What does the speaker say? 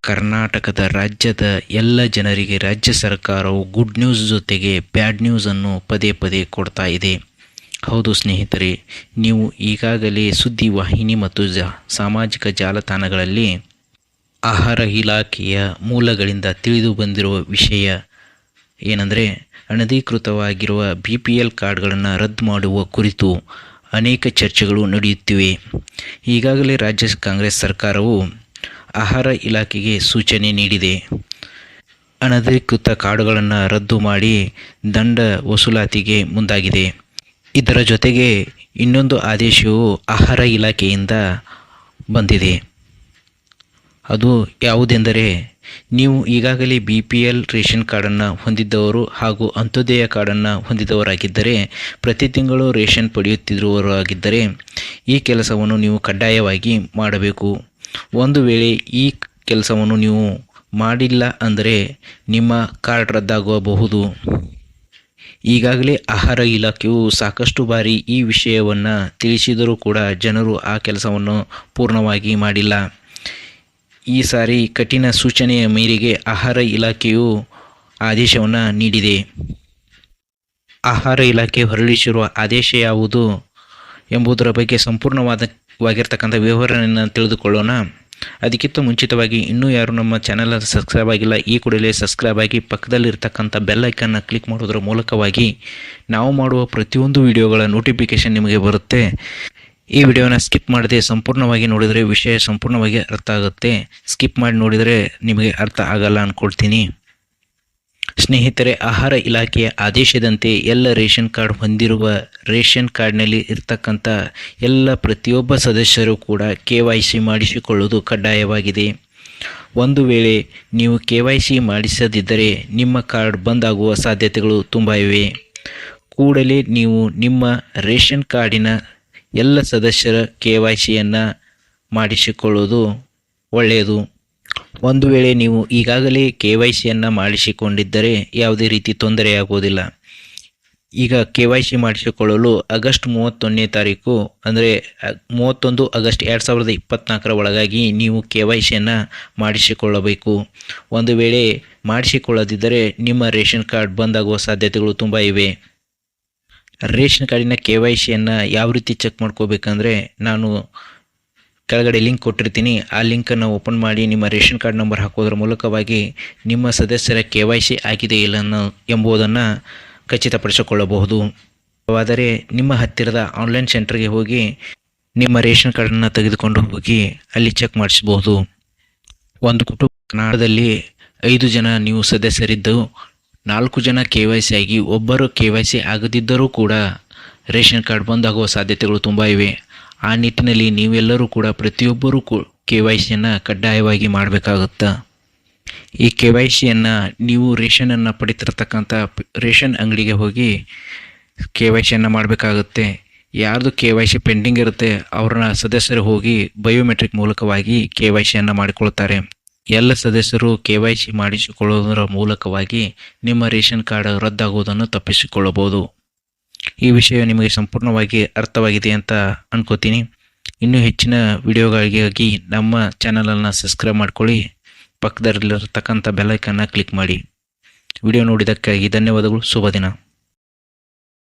ಕರ್ನಾಟಕದ ರಾಜ್ಯದ ಎಲ್ಲ ಜನರಿಗೆ ರಾಜ್ಯ ಸರ್ಕಾರವು ಗುಡ್ ನ್ಯೂಸ್ ಜೊತೆಗೆ ಬ್ಯಾಡ್ ನ್ಯೂಸನ್ನು ಪದೇ ಪದೇ ಕೊಡ್ತಾ ಇದೆ. ಹೌದು ಸ್ನೇಹಿತರೆ, ನೀವು ಈಗಾಗಲೇ ಸುದ್ದಿ ವಾಹಿನಿ ಮತ್ತು ಜ, ಸಾಮಾಜಿಕ ಜಾಲತಾಣಗಳಲ್ಲಿ ಆಹಾರ ಇಲಾಖೆಯ ಮೂಲಗಳಿಂದ ತಿಳಿದು ಬಂದಿರುವ ವಿಷಯ ಏನಂದರೆ, ಅನಧಿಕೃತವಾಗಿರುವ ಬಿ ಪಿ ಎಲ್ ಕಾರ್ಡ್ಗಳನ್ನು ರದ್ದು ಮಾಡುವ ಕುರಿತು ಅನೇಕ ಚರ್ಚೆಗಳು ನಡೆಯುತ್ತಿವೆ. ಈಗಾಗಲೇ ರಾಜ್ಯ ಕಾಂಗ್ರೆಸ್ ಸರ್ಕಾರವು ಆಹಾರ ಇಲಾಖೆಗೆ ಸೂಚನೆ ನೀಡಿದೆ. ಅನಧಿಕೃತ ಕಾಡುಗಳನ್ನು ರದ್ದು ಮಾಡಿ ದಂಡ ವಸೂಲಾತಿಗೆ ಮುಂದಾಗಿದೆ. ಇದರ ಜೊತೆಗೆ ಇನ್ನೊಂದು ಆದೇಶವು ಆಹಾರ ಇಲಾಖೆಯಿಂದ ಬಂದಿದೆ. ಅದು ಯಾವುದೆಂದರೆ ನೀವು ಈಗಾಗಲೇ ಬಿ ಪಿ ಎಲ್ ರೇಷನ್ ಕಾರ್ಡನ್ನು ಹೊಂದಿದ್ದವರು ಹಾಗೂ ಅಂತ್ಯೋದಯ ಕಾರ್ಡನ್ನು ಹೊಂದಿದವರಾಗಿದ್ದರೆ ಪ್ರತಿ ತಿಂಗಳು ರೇಷನ್ ಪಡೆಯುತ್ತಿರುವವರಾಗಿದ್ದರೆ ಈ ಕೆಲಸವನ್ನು ನೀವು ಕಡ್ಡಾಯವಾಗಿ ಮಾಡಬೇಕು. ಒಂದು ವೇಳೆ ಈ ಕೆಲಸವನ್ನು ನೀವು ಮಾಡಿಲ್ಲ ಅಂದರೆ ನಿಮ್ಮ ಕಾರ್ಡ್ ರದ್ದಾಗಬಹುದು. ಈಗಾಗಲೇ ಆಹಾರ ಇಲಾಖೆಯು ಸಾಕಷ್ಟು ಬಾರಿ ಈ ವಿಷಯವನ್ನು ತಿಳಿಸಿದರೂ ಕೂಡ ಜನರು ಆ ಕೆಲಸವನ್ನು ಪೂರ್ಣವಾಗಿ ಮಾಡಿಲ್ಲ. ಈ ಸಾರಿ ಕಠಿಣ ಸೂಚನೆಯ ಮೇರೆಗೆ ಆಹಾರ ಇಲಾಖೆಯು ಆದೇಶವನ್ನು ನೀಡಿದೆ. ಆಹಾರ ಇಲಾಖೆ ಹೊರಡಿಸಿರುವ ಆದೇಶ ಯಾವುದು ಎಂಬುದರ ಬಗ್ಗೆ ಸಂಪೂರ್ಣವಾದವಾಗಿರ್ತಕ್ಕಂಥ ವಿವರಣೆಯನ್ನು ತಿಳಿದುಕೊಳ್ಳೋಣ. ಅದಕ್ಕಿಂತ ಮುಂಚಿತವಾಗಿ ಇನ್ನೂ ಯಾರು ನಮ್ಮ ಚಾನಲ್ ಸಬ್ಸ್ಕ್ರೈಬ್ ಆಗಿಲ್ಲ, ಈ ಕೂಡಲೇ ಸಬ್ಸ್ಕ್ರೈಬ್ ಆಗಿ ಪಕ್ಕದಲ್ಲಿರ್ತಕ್ಕಂಥ ಬೆಲ್ ಕ್ಲಿಕ್ ಮಾಡೋದ್ರ ಮೂಲಕವಾಗಿ ನಾವು ಮಾಡುವ ಪ್ರತಿಯೊಂದು ವಿಡಿಯೋಗಳ ನೋಟಿಫಿಕೇಷನ್ ನಿಮಗೆ ಬರುತ್ತೆ. ಈ ವಿಡಿಯೋನ ಸ್ಕಿಪ್ ಮಾಡದೆ ಸಂಪೂರ್ಣವಾಗಿ ನೋಡಿದರೆ ವಿಷಯ ಸಂಪೂರ್ಣವಾಗಿ ಅರ್ಥ ಆಗುತ್ತೆ. ಸ್ಕಿಪ್ ಮಾಡಿ ನೋಡಿದರೆ ನಿಮಗೆ ಅರ್ಥ ಆಗಲ್ಲ ಅಂದ್ಕೊಳ್ತೀನಿ ಸ್ನೇಹಿತರೆ, ಆಹಾರ ಇಲಾಖೆಯ ಆದೇಶದಂತೆ ಎಲ್ಲ ರೇಷನ್ ಕಾರ್ಡ್ ಹೊಂದಿರುವ ರೇಷನ್ ಕಾರ್ಡ್ನಲ್ಲಿ ಇರ್ತಕ್ಕಂಥ ಎಲ್ಲ ಪ್ರತಿಯೊಬ್ಬ ಸದಸ್ಯರು ಕೂಡ ಕೆ ವೈ ಸಿ ಮಾಡಿಸಿಕೊಳ್ಳುವುದು ಕಡ್ಡಾಯವಾಗಿದೆ. ಒಂದು ವೇಳೆ ನೀವು ಕೆ ವೈ ಸಿ ಮಾಡಿಸದಿದ್ದರೆ ನಿಮ್ಮ ಕಾರ್ಡ್ ಬಂದ್ ಆಗುವ ಸಾಧ್ಯತೆಗಳು ತುಂಬ ಇವೆ. ಕೂಡಲೇ ನೀವು ನಿಮ್ಮ ರೇಷನ್ ಕಾರ್ಡಿನ ಎಲ್ಲ ಸದಸ್ಯರ ಕೆ ವೈ ಸಿಯನ್ನು ಮಾಡಿಸಿಕೊಳ್ಳುವುದು ಒಳ್ಳೆಯದು. ಒಂದು ವೇಳೆ ನೀವು ಈಗಾಗಲೇ ಕೆ ವೈ ಸಿಯನ್ನು ಮಾಡಿಸಿಕೊಂಡಿದ್ದರೆ ಯಾವುದೇ ರೀತಿ ತೊಂದರೆಯಾಗುವುದಿಲ್ಲ. ಈಗ ಕೆ ವೈ ಸಿ ಮಾಡಿಸಿಕೊಳ್ಳಲು ಆಗಸ್ಟ್ ಮೂವತ್ತೊಂದನೇ ತಾರೀಕು, ಅಂದರೆ ಮೂವತ್ತೊಂದು ಆಗಸ್ಟ್ ಎರಡು ಸಾವಿರದ ಇಪ್ಪತ್ತ್ನಾಲ್ಕರ ಒಳಗಾಗಿ ನೀವು ಕೆ ವೈ ಸಿಯನ್ನು ಮಾಡಿಸಿಕೊಳ್ಳಬೇಕು. ಒಂದು ವೇಳೆ ಮಾಡಿಸಿಕೊಳ್ಳದಿದ್ದರೆ ನಿಮ್ಮ ರೇಷನ್ ಕಾರ್ಡ್ ಬಂದಾಗುವ ಸಾಧ್ಯತೆಗಳು ತುಂಬ ಇವೆ. ರೇಷನ್ ಕಾರ್ಡಿನ ಕೆ ವೈ ಸಿಯನ್ನು ಯಾವ ರೀತಿ ಚೆಕ್ ಮಾಡ್ಕೋಬೇಕಂದ್ರೆ ನಾನು ಕೆಳಗಡೆ ಲಿಂಕ್ ಕೊಟ್ಟಿರ್ತೀನಿ. ಆ ಲಿಂಕನ್ನು ಓಪನ್ ಮಾಡಿ ನಿಮ್ಮ ರೇಷನ್ ಕಾರ್ಡ್ ನಂಬರ್ ಹಾಕೋದ್ರ ಮೂಲಕವಾಗಿ ನಿಮ್ಮ ಸದಸ್ಯರ ಕೆ ವೈ ಸಿ ಆಗಿದೆ ಇಲ್ಲ ಎಂಬುದನ್ನು ಖಚಿತಪಡಿಸಿಕೊಳ್ಳಬಹುದು. ಆದರೆ ನಿಮ್ಮ ಹತ್ತಿರದ ಆನ್ಲೈನ್ ಸೆಂಟರ್ಗೆ ಹೋಗಿ ನಿಮ್ಮ ರೇಷನ್ ಕಾರ್ಡನ್ನು ತೆಗೆದುಕೊಂಡು ಹೋಗಿ ಅಲ್ಲಿ ಚೆಕ್ ಮಾಡಿಸಬಹುದು. ಒಂದು ಕುಟುಂಬ ಕನ್ನಡದಲ್ಲಿ ಐದು ಜನ ನೀವು ಸದಸ್ಯರಿದ್ದು ನಾಲ್ಕು ಜನ ಕೆ ವೈ ಸಿ ಆಗಿ ಒಬ್ಬರು ಕೆ ವೈ ಸಿ ಆಗದಿದ್ದರೂ ಕೂಡ ರೇಷನ್ ಕಾರ್ಡ್ ಬಂದಾಗುವ ಸಾಧ್ಯತೆಗಳು ತುಂಬ ಇವೆ. ಆ ನಿಟ್ಟಿನಲ್ಲಿ ನೀವೆಲ್ಲರೂ ಕೂಡ ಪ್ರತಿಯೊಬ್ಬರೂ ಕು ವೈ ಸಿಯನ್ನು ಕಡ್ಡಾಯವಾಗಿ ಮಾಡಬೇಕಾಗುತ್ತೆ? ಈ ಕೆ ವೈ ಸಿಯನ್ನು ನೀವು ರೇಷನನ್ನು ಪಡಿತಿರ್ತಕ್ಕಂಥ ರೇಷನ್ ಅಂಗಡಿಗೆ ಹೋಗಿ ಕೆ ವೈ ಸಿಯನ್ನು ಮಾಡಬೇಕಾಗುತ್ತೆ. ಯಾರ್ದು ಕೆ ವೈ ಸಿ ಪೆಂಡಿಂಗ್ ಇರುತ್ತೆ, ಅವ್ರನ್ನ ಸದಸ್ಯರು ಹೋಗಿ ಬಯೋಮೆಟ್ರಿಕ್ ಮೂಲಕವಾಗಿ ಕೆ ವೈ ಸಿಯನ್ನು ಮಾಡಿಕೊಳ್ತಾರೆ. ಎಲ್ಲ ಸದಸ್ಯರು ಕೆ ವೈ ಸಿ ಮಾಡಿಸಿಕೊಳ್ಳುವುದರ ಮೂಲಕವಾಗಿ ನಿಮ್ಮ ರೇಷನ್ ಕಾರ್ಡ್ ರದ್ದಾಗುವುದನ್ನು ತಪ್ಪಿಸಿಕೊಳ್ಳಬಹುದು. ಈ ವಿಷಯ ನಿಮಗೆ ಸಂಪೂರ್ಣವಾಗಿ ಅರ್ಥವಾಗಿದೆ ಅಂತ ಅನ್ಕೋತೀನಿ. ಇನ್ನೂ ಹೆಚ್ಚಿನ ವಿಡಿಯೋಗಳಿಗಾಗಿ ನಮ್ಮ ಚಾನಲನ್ನು ಸಬ್ಸ್ಕ್ರೈಬ್ ಮಾಡ್ಕೊಳ್ಳಿ. ಪಕ್ಕದಲ್ಲಿರತಕ್ಕಂಥ ಬೆಲ್ಲೈಕನ್ನು ಕ್ಲಿಕ್ ಮಾಡಿ. ವಿಡಿಯೋ ನೋಡಿದ್ದಕ್ಕಾಗಿ ಧನ್ಯವಾದಗಳು. ಶುಭ ದಿನ.